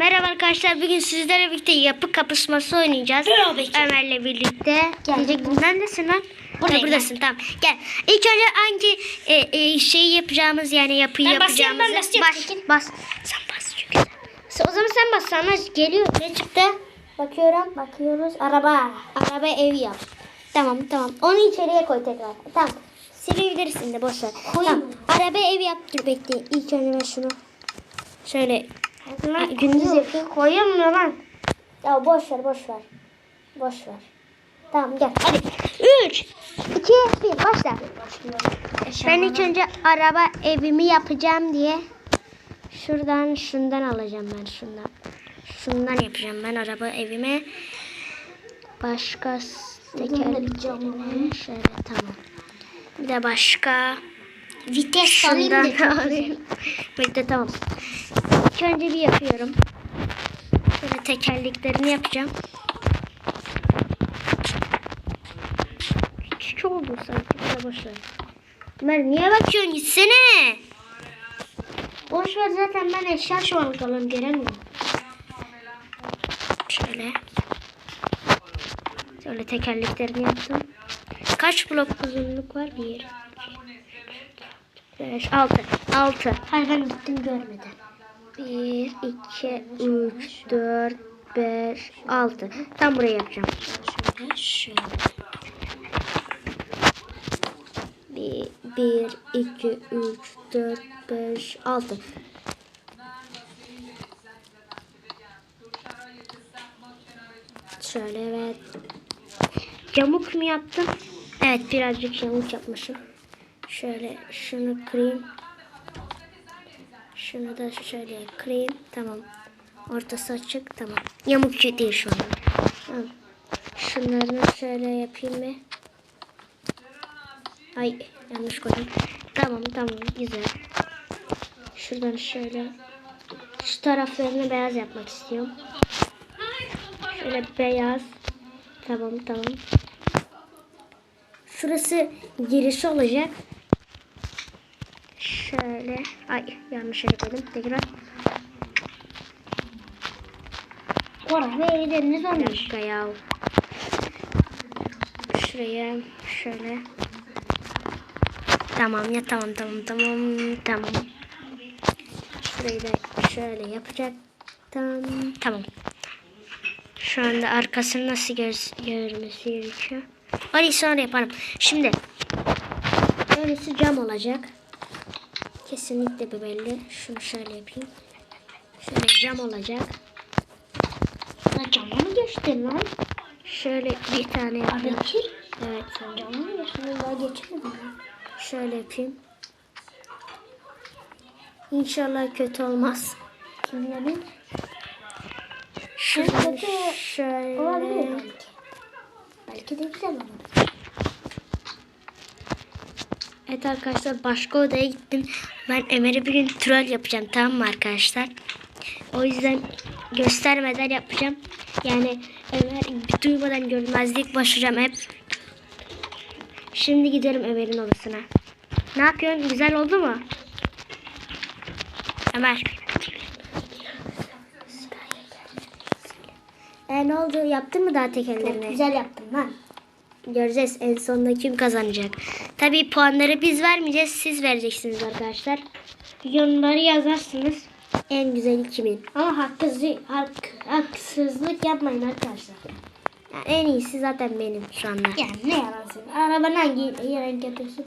Merhaba arkadaşlar. Bugün sizlerle birlikte yapı kapışması oynayacağız. Ömer'le birlikte. Diyecektim neredesin lan? Buradayım Ha, buradasın tamam. Gel. İlk önce hangi e, e, şeyi yapacağımız yani yapıyı Ben yapacağımızı. ben basıyorum. Bas, bas. Sen bas çünkü. sen- O zaman sen bas sana geliyor. Ne çıktı? Bakıyorum. Bakıyoruz. Araba. Araba ev yap. Tamam tamam. Onu içeriye koy tekrar. Tamam. Silebilirsin de boş ver. Tamam. Araba ev yap. Dur bekleyin. İlk önce ben şunu şöyle Ha, gündüz yapayım. Mu lan? Ya boş ver boş ver. Boş ver. Tamam gel hadi. 3 2 1 başla. Ben ilk önce araba evimi yapacağım diye şuradan şundan alacağım ben şundan. Şundan yapacağım ben araba evime. Başka tekerleklerine şöyle tamam. Bir de başka Vites alayım da çok. Bekle tamam. İlk önce bir yapıyorum. Şöyle tekerleklerini yapacağım. Küçük oldu sanki. Böyle boş ver. Ömer niye bakıyorsun? Gitsene. Boş ver zaten ben eşya şu an kalan göremiyorum. Şöyle. Şöyle tekerleklerini yaptım. Kaç blok uzunluk var? 1, 5, 6. 6. Hayır ben gittim görmedim. 1, 2, 3, 4, 5, 6. Tam buraya yapacağım. Şöyle, şöyle. 1, 1, 2, 3, 4, 5, 6. Şöyle evet. Yamuk mu yaptım? Evet birazcık yamuk yapmışım. Şöyle şunu kırayım. Şunu da şöyle kırayım. Tamam. Ortası açık. Tamam. Yamuk değil şu an. Şunları şöyle yapayım mı? Ay yanlış koydum. Tamam tamam güzel. Şuradan şöyle şu taraflarını beyaz yapmak istiyorum. Şöyle beyaz. Tamam tamam. Şurası girişi olacak. Şöyle. Ay yanlış koydum. Tekrar. Ve elleriniz Bir olmuş. dakika ya. Şuraya şöyle. Tamam ya tamam tamam tamam tamam. Şurayı da şöyle yapacak. Tamam tamam. Şu anda arkasını nasıl göz görmesi gerekiyor. Hadi sonra yaparım. Şimdi böylesi cam olacak. Kesinlikle bu belli. Şunu şöyle yapayım. Şöyle cam olacak. Ya camı mı geçtin lan? Şöyle bir tane yapayım. Bekir. Evet. Sen camı mı geçtin? Ben Daha geçemedin. ya. Şöyle yapayım. İnşallah kötü olmaz. Kim bilir? Şuradan kötü Olabilir şöyle. belki. Belki de güzel olur. Evet arkadaşlar başka odaya gittim. Ben Ömer'e bir gün troll yapacağım tamam mı arkadaşlar? O yüzden göstermeden yapacağım. Yani Ömer duymadan görmezlik başlayacağım hep. Şimdi gidelim Ömer'in odasına. Ne yapıyorsun? Güzel oldu mu? Ömer. E ne oldu? Yaptın mı daha tekerlerini? Çok güzel yaptın lan. Göreceğiz en sonunda kim kazanacak. Tabii puanları biz vermeyeceğiz. Siz vereceksiniz arkadaşlar. Yorumları yazarsınız. En güzeli kimin? Ama haksızlık, hak, haksızlık yapmayın arkadaşlar. Yani en iyisi zaten benim şu anda. Yani ne yalan söyle. Arabanın hangi renk yapıyorsun?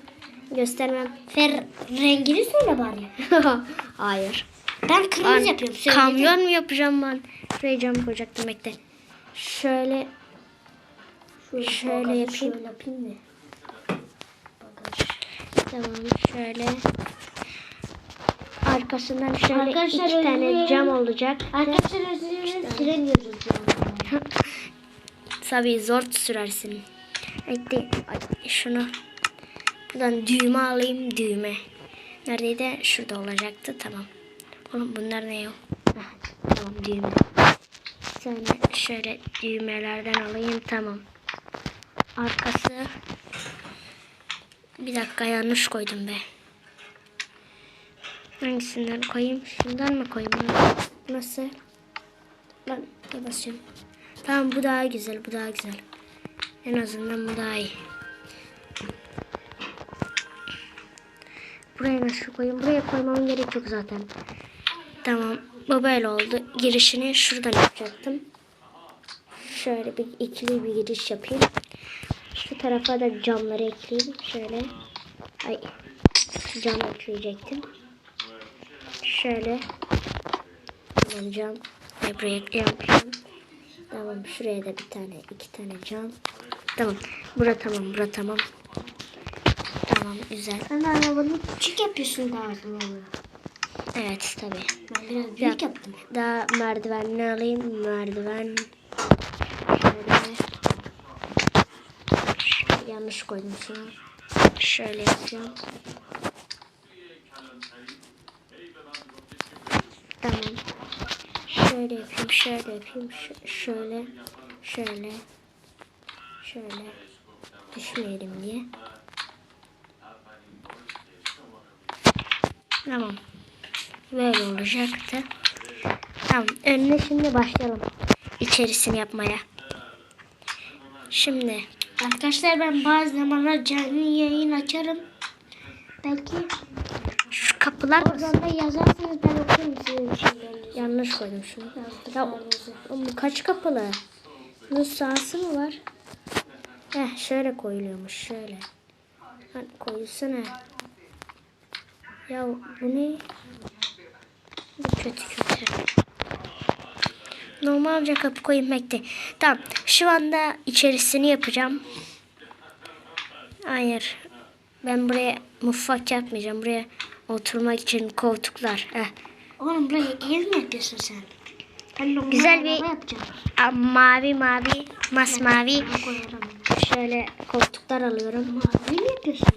Göstermem. Fer rengini söyle bari. Hayır. Ben kırmızı yapıyorum. Söyledim. Kamyon mu yapacağım ben? Şuraya cam koyacaktım bekle. Şöyle şöyle Bagajı yapayım. Şöyle yapayım mı? Tamam şöyle. Arkasından şöyle Arkadaşlar, iki tane cam olacak. Arkadaşlar özür dilerim. Tabii zor sürersin. Ay, şunu buradan düğme alayım düğme. Neredeydi? Şurada olacaktı. Tamam. Oğlum bunlar ne yok? Tamam düğme. Sonra şöyle düğmelerden alayım. Tamam. Arkası. Bir dakika yanlış koydum be. Hangisinden koyayım? Şundan mı koyayım? Nasıl? Lan ne basacağım? Tamam bu daha güzel bu daha güzel. En azından bu daha iyi. Buraya nasıl koyayım? Buraya koymamın gerek yok zaten. Tamam. Bu böyle oldu. Girişini şuradan yapacaktım. Şöyle bir ikili bir giriş yapayım. Şu tarafa da camları ekleyeyim. Şöyle. Ay. Cam ekleyecektim. Şöyle. Tamam cam. Ay buraya yapmışım. Tamam şuraya da bir tane iki tane cam. Tamam. Bura tamam. Bura tamam. Tamam güzel. Sen arabanı küçük yapıyorsun daha sonra. Evet tabi. Ben biraz büyük Yap. yaptım. Daha merdivenini alayım. Merdiven. Şöyle. Şöyle yanlış koydum. Şöyle yapacağım. Tamam. Şöyle yapayım, şöyle yapayım, ş- şöyle, şöyle, şöyle. Düşmeyelim diye. Tamam. Böyle olacaktı. Tamam. Önüne şimdi başlayalım. İçerisini yapmaya. Şimdi Arkadaşlar ben bazı zamanlar canlı yayın açarım. Belki şu kapılar oradan da yazarsınız ben okurum sizin şeylerinizi. yanlış koydum şunu. Ya, bu kaç kapılı? Bunun sahası mı var? Heh şöyle koyuluyormuş şöyle. Hani koyulsana. Ya bu ne? Bu kötü kötü. Normalce kapı koyayım bekle. Tamam. Şu anda içerisini yapacağım. Hayır. Ben buraya mutfak yapmayacağım. Buraya oturmak için koltuklar. Heh. Oğlum buraya ev mi yapıyorsun sen? Ben Güzel bir-. Aa, Mavi mavi masmavi şöyle koltuklar alıyorum. Mavi mi yapıyorsun?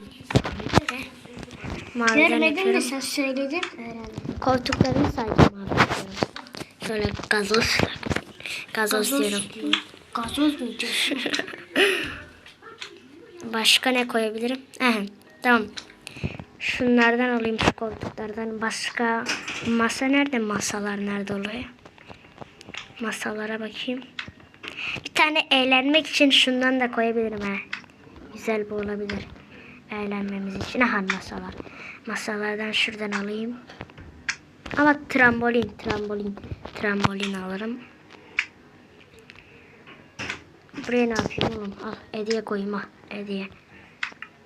Maviden Görmedim de sen söyledin öğrendim. Koltuklarını sadece mavi yapıyorum. Şöyle gazoz. Gazoz, diyorum. Gazoz mu? Başka ne koyabilirim? Aha, tamam. Şunlardan alayım şu koltuklardan. Başka masa nerede? Masalar nerede oluyor? Masalara bakayım. Bir tane eğlenmek için şundan da koyabilirim ha. Güzel bu olabilir. Eğlenmemiz için. Aha masalar. Masalardan şuradan alayım. Ama trambolin, trambolin, trambolin alırım. Buraya ne yapayım oğlum? Al hediye koyayım ha. Hediye.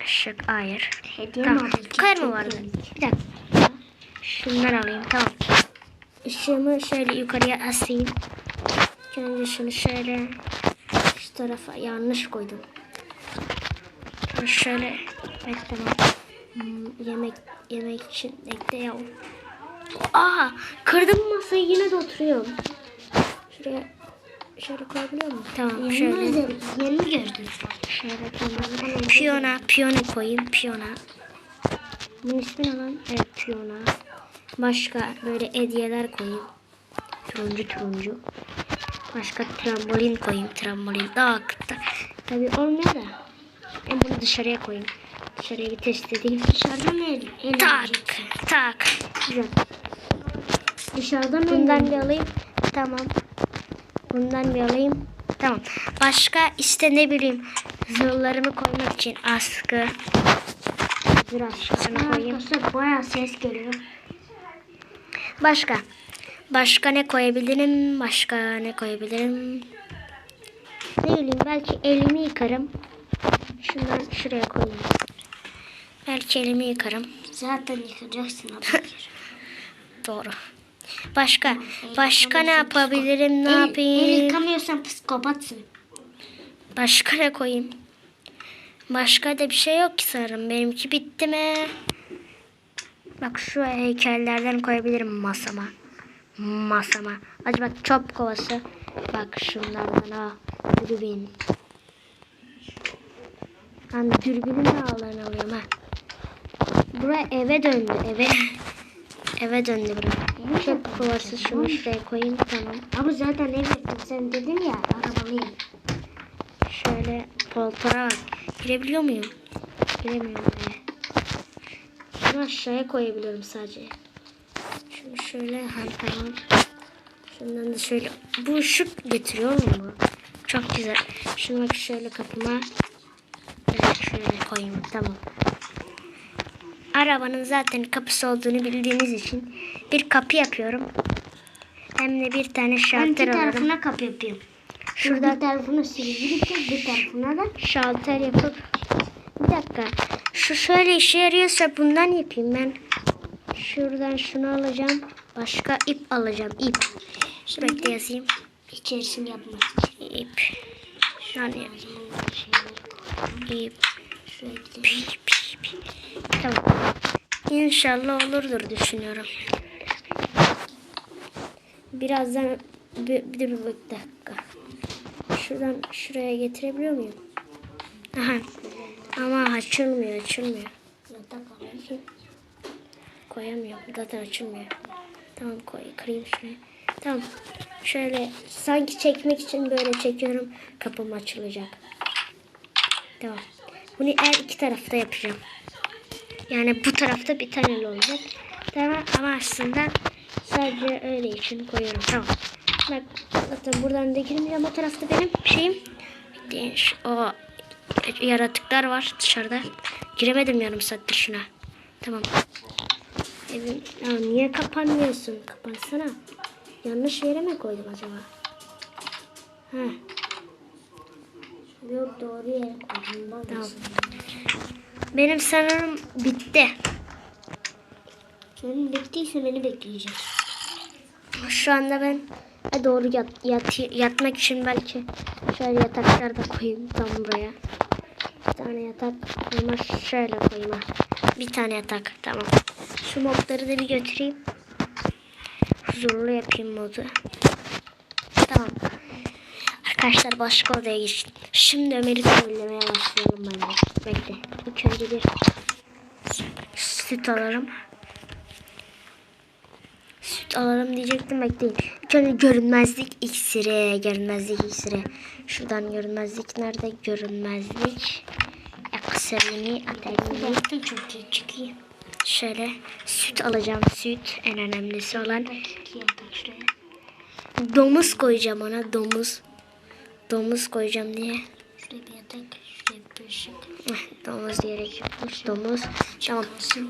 Şık hayır. Hediye Tamam. mi? Bu kadar mı vardı? Bir dakika. Şunları alayım tamam. Işığımı şöyle yukarıya asayım. Önce şunu şöyle şu tarafa yanlış koydum. Şöyle bekleme. Hmm, yemek yemek için bekle ya. Aa kırdım masayı yine de oturuyorum. Şuraya şöyle koyabiliyor muyum? Tamam şöyle. Yeni mi yeni mi gördün? Şöyle tamam. Piyona, piyona koyayım. Piyona. Bunun ismi ne lan? Evet piyona. Başka böyle hediyeler koyayım. Turuncu turuncu. Başka trambolin koyayım. Trambolin. Daha kıta. Tabii olmuyor da. Ben bunu dışarıya koyayım. Dışarıya bir test edeyim. Dışarıda el Tak. Tak. Güzel. Dışarıda mı Bundan bir alayım. Tamam. Bundan bir alayım. Tamam. Başka işte ne bileyim zırhlarımı koymak için askı. Zırh askısını koyayım. Arkadaşlar bayağı ses geliyor. Başka. Başka ne koyabilirim? Başka ne koyabilirim? Ne bileyim belki elimi yıkarım. Şundan şuraya koyayım. Belki elimi yıkarım. Zaten yıkacaksın. Doğru. Başka. Başka ne yapabilirim? Ne el, yapayım? Yıkamıyorsan psikopatsın. Başka ne koyayım? Başka da bir şey yok ki sanırım. Benimki bitti mi? Bak şu heykellerden koyabilirim masama. Masama. Acaba çöp kovası. Bak şunlardan ha. Dürbün. Ben dürbünün de ağlarını alıyorum ha. Bura eve döndü. Eve. eve döndü bura. Çöp kovası şunu şuraya koyayım. Tamam. Ama zaten ev. Sen dedin ya arabalıyım. Şöyle koltuğa bak. Girebiliyor muyum? Giremiyorum be. Şunu aşağıya koyabiliyorum sadece. Şunu şöyle ha tamam. Şundan da şöyle. Bu ışık getiriyor mu? Çok güzel. Şunu bak şöyle kapıma. Evet, şöyle koyayım. Tamam. Arabanın zaten kapısı olduğunu bildiğiniz için bir kapı yapıyorum. Hem de bir tane Ben şalter iki alırım. tarafına kapı yapıyorum. Şurada Bir tarafına yapacağım, bir tarafına da şalter yapıp bir dakika. Şu şöyle işe yarıyorsa bundan yapayım ben. Şuradan şunu alacağım. Başka ip alacağım. ip. Bekle yazayım. içerisini yapmak için. İp. Yani ip. Şuraya gidelim. Pi, pi, pi. Tamam. İnşallah olurdur düşünüyorum. Birazdan bir, bir, dakika. Şuradan şuraya getirebiliyor muyum? Aha. Ama açılmıyor, açılmıyor. Koyamıyorum. Zaten açılmıyor. Tamam koy, kırayım şuraya. Tamam. Şöyle sanki çekmek için böyle çekiyorum. Kapım açılacak. Tamam. Bunu her iki tarafta yapacağım. Yani bu tarafta bir tane olacak. Tamam ama aslında sadece öyle için koyuyorum. Tamam. Bak zaten buradan da girmeyeceğim. O tarafta benim şeyim. O yaratıklar var dışarıda. Giremedim yarım saattir şuna. Tamam. Evin, ya niye kapanmıyorsun? Kapansana. Yanlış yere mi koydum acaba? Ha, Yok doğru yere koydum. Tamam. Benim sanırım bitti. Senin bittiyse beni bekleyecek. Şu anda ben ha, doğru yat, yat, yatmak için belki şöyle yataklar da koyayım tam buraya. Bir tane yatak koyma şöyle koyma. Bir tane yatak tamam. Şu modları da bir götüreyim. Huzurlu yapayım modu. Tamam. Arkadaşlar başka odaya geçtim. Şimdi Ömer'i trollemeye başlayalım bence. Bekle. İlk önce bir süt alalım. Süt alalım diyecektim bekleyin. İlk önce görünmezlik iksiri. Görünmezlik iksiri. Şuradan görünmezlik nerede? Görünmezlik. Atayım. Baktım çok çıkıyor. Şöyle süt alacağım. Süt en önemlisi olan. Domuz koyacağım ona. Domuz. Domuz koyacağım diye. Şuraya bir yatak. Şuraya bir Domuz diyerek yapmış. Domuz. Tamam.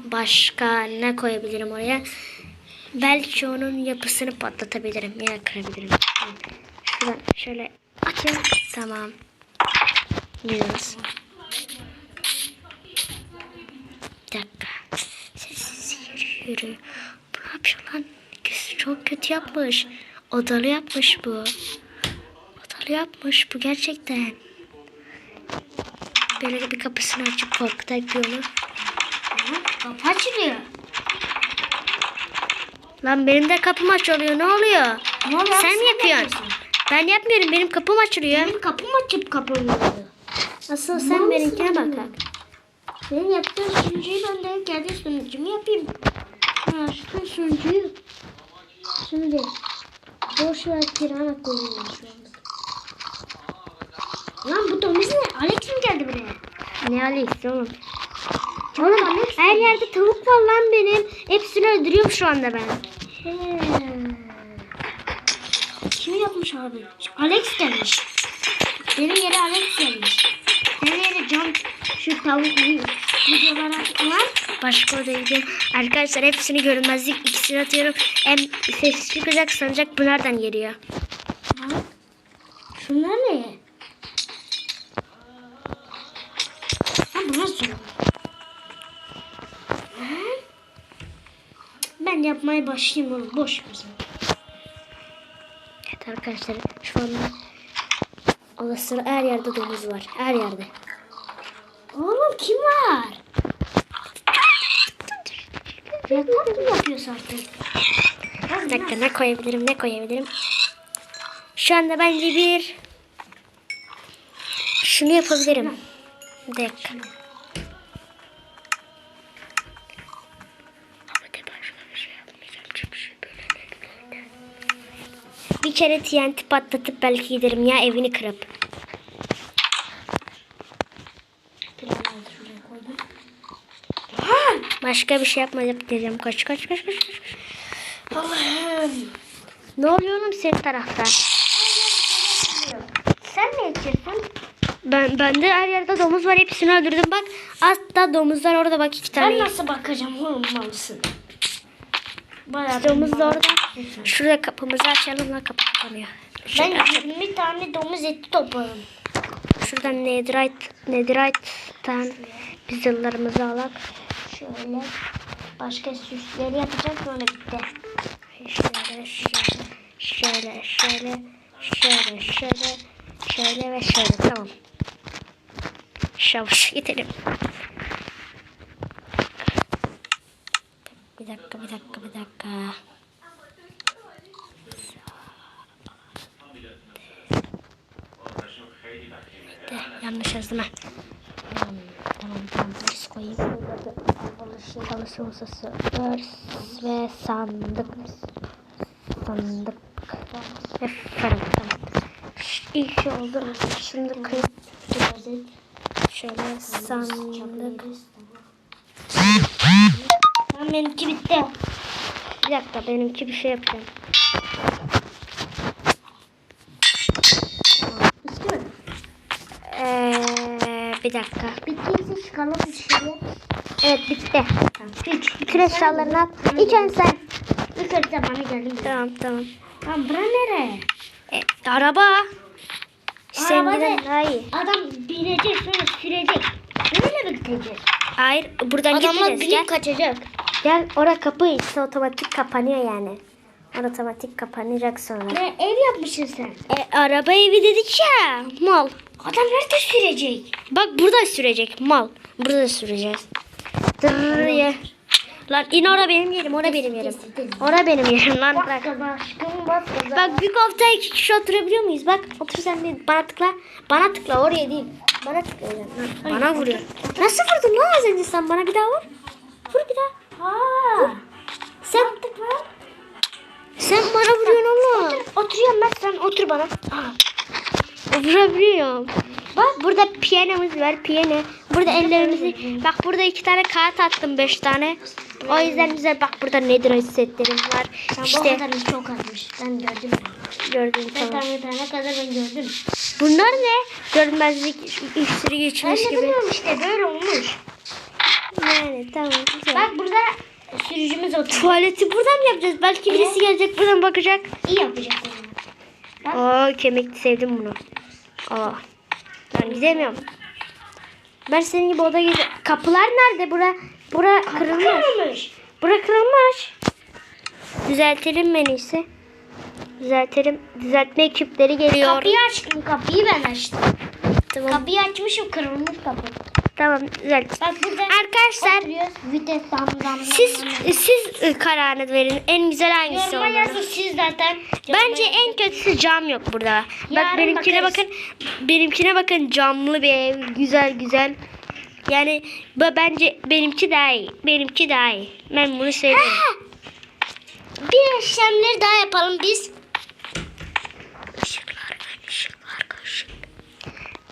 Başka ne koyabilirim oraya? Belki onun yapısını patlatabilirim. Ya kırabilirim. Şuradan şöyle atayım. Tamam. Gidiyoruz. Bir dakika. Sessiz yürü yürü. Bu ne yapıyor lan? Çok kötü yapmış. Odalı yapmış bu. Odalı yapmış bu gerçekten. Böyle bir kapısını açıp korkutak. Aha, kapı açılıyor. Lan benim de kapım açılıyor. Ne oluyor? Ne oluyor? Sen mi yapıyorsun? Ben yapmıyorum. Benim kapım açılıyor. Benim kapım açıp kapanıyor. Asıl Ne sen benimkine bak. Senin yaptığın sunucuyu ben de kendi sunucumu yapayım. Ha şu sunucuyu. Şimdi boş ver pirana koyuyorum şu anda. Lan bu domuz ne? Alex mi geldi buraya? Ne Alex oğlum? Oğlum Alex Her yerde tavuk var lan benim. Hepsini öldürüyorum şu anda ben. He. Kim yapmış abi? Alex gelmiş. Benim yere Alex gelmiş. Senin yere Can şu tavuk videolara var. Başka odaya gidiyorum. Arkadaşlar hepsini görünmezlik ikisini atıyorum. Hem ses çıkacak sanacak bu nereden geliyor. Bak. Şunlar ne? Ha bu nasıl? Ha? Ben yapmaya başlayayım oğlum. Boş sen. Evet arkadaşlar şu anda olasılığı her yerde domuz var. Her yerde. Oğlum kim var? Yatak mı yapıyorsun artık? Bir dakika ne koyabilirim ne koyabilirim. Şu anda bence bir şunu yapabilirim. Bir dakika. Kere TNT patlatıp belki giderim ya evini kırıp. Başka bir şey yapmayıp diyeceğim. Kaç kaç kaç kaç. kaç. Allah'ım. Ne oluyor oğlum senin tarafta? Sen ne içiyorsun? Ben bende her yerde domuz var hepsini öldürdüm bak. Hatta domuzlar orada bak iki tane. Ben nasıl bakacağım oğlum malısın? Bayağı Domuz da orada. Şurada kapımızı açalım da kapı kapanıyor. Ben 20 tane domuz eti topladım. Şuradan netherite, netherite'den biz yıllarımızı alak. Şöyle başka süsleri yapacağım sonra bitti. Şöyle, şöyle, şöyle, şöyle, şöyle, şöyle, şöyle ve şöyle. Tamam. Şavuş gidelim. Bir dakika, bir dakika, bir dakika. De, yanlış yazdım ha. Tamam, tamam, tamam. Polis koyayım. Halısı masası, örs ve sandık. Sandık. Bir dakika benimki bir şey yapacağım. Bitti mi? Ee, bir dakika. Bittiyse çıkalım dışarıya. Evet bitti. Üç. Bütün eşyalarını at. İlk önce sen. Yukarı zamanı geldim. Tamam tamam. Tamam bura nereye? E, araba. Daha iyi. Adam binecek sonra sürecek. Böyle mi gideceğiz? Hayır buradan Adamlar gideceğiz. Gel. binip kaçacak. Gel ora kapı işte otomatik kapanıyor yani. Orada otomatik kapanacak sonra. Ne ev yapmışsın sen? E, araba evi dedik ya. Mal. Adam nerede sürecek? Bak burada sürecek mal. Burada sürecağiz. Dırr ye. Lan in ora benim yerim. Ora benim yerim. Ora benim yerim lan bırak. Bak büyük hafta iki kişi oturabiliyor muyuz? Bak otur sen de bana tıkla. Bana tıkla oraya değil. Bana tıkla. Bana vuruyor. Nasıl vurdun lan az önce sen bana bir daha vur. Vur bir daha. Sen sen bana vuruyorsun oğlum. Oturuyorum ben sen otur bana. Vurabiliyorum. Bak burada piyanomuz var piyano. Burada ellerimizi bak burada iki tane kağıt attım beş tane. O yüzden güzel bak burada nedir setlerim var. Sen bu İşte kadarını çok azmış. Ben gördüm. gördüğün Bir tamam. tane tane kadar ben gördüm. Bunlar ne? Görmezlik iksiri Ben geçmiş de gibi. bilmiyorum işte böyle olmuş. Yani tamam güzel. Bak burada sürücümüz oturuyor. Tuvaleti buradan mı yapacağız? Belki birisi gelecek buradan bakacak. İyi yapacak. yani. Aa kemikli sevdim bunu. Aa. Ben gidemiyorum. Ben senin gibi oda gide. Kapılar nerede? Bura bura kırılmış. Kırılmış. Bura kırılmış. Düzeltelim en iyisi. Düzeltelim. Düzeltme ekipleri geliyor. Kapıyı açtım. Kapıyı ben açtım. Tamam. Kapıyı açmışım kırılmış kapı. Tamam güzel. Bak burada Arkadaşlar. Vites zam zam. siz siz e, kararını verin. En güzel hangisi Yoruma olur? yazın siz zaten. Bence en kötüsü cam yok burada. Bak Yarın benimkine bakarız. bakın. Benimkine bakın camlı bir ev. Güzel güzel. Yani bence benimki daha iyi. Benimki daha iyi. Ben bunu seviyorum. Bir işlemleri daha yapalım biz. Işıklar, ön ışıklar, ışık.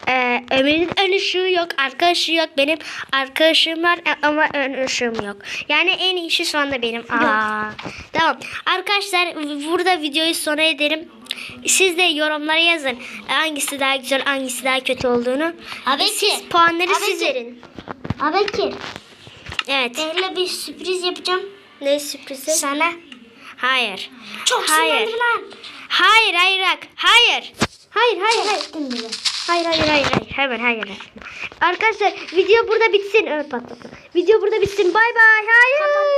Ee, Ömer'in ön ışığı yok, arka ışığı yok. Benim arka ışığım var ama ön ışığım yok. Yani en iyisi şu anda benim. Aa, tamam. Arkadaşlar burada videoyu sona ederim. Siz de yorumlara yazın. Hangisi daha güzel, hangisi daha kötü olduğunu. Abi Siz puanları Abi siz verin. Abekir. Evet. Benimle bir sürpriz yapacağım. Ne sürprizi? Sana. Hayır. Çok hayır. sinirlendim lan. Hayır, hayır, bak. Hayır. Hayır, hayır, hayır. Ettim bile. Hayır hayır hayır hayır. Hemen hayır. Arkadaşlar video burada bitsin. Evet patladı. Video burada bitsin. Bay bay. Hayır.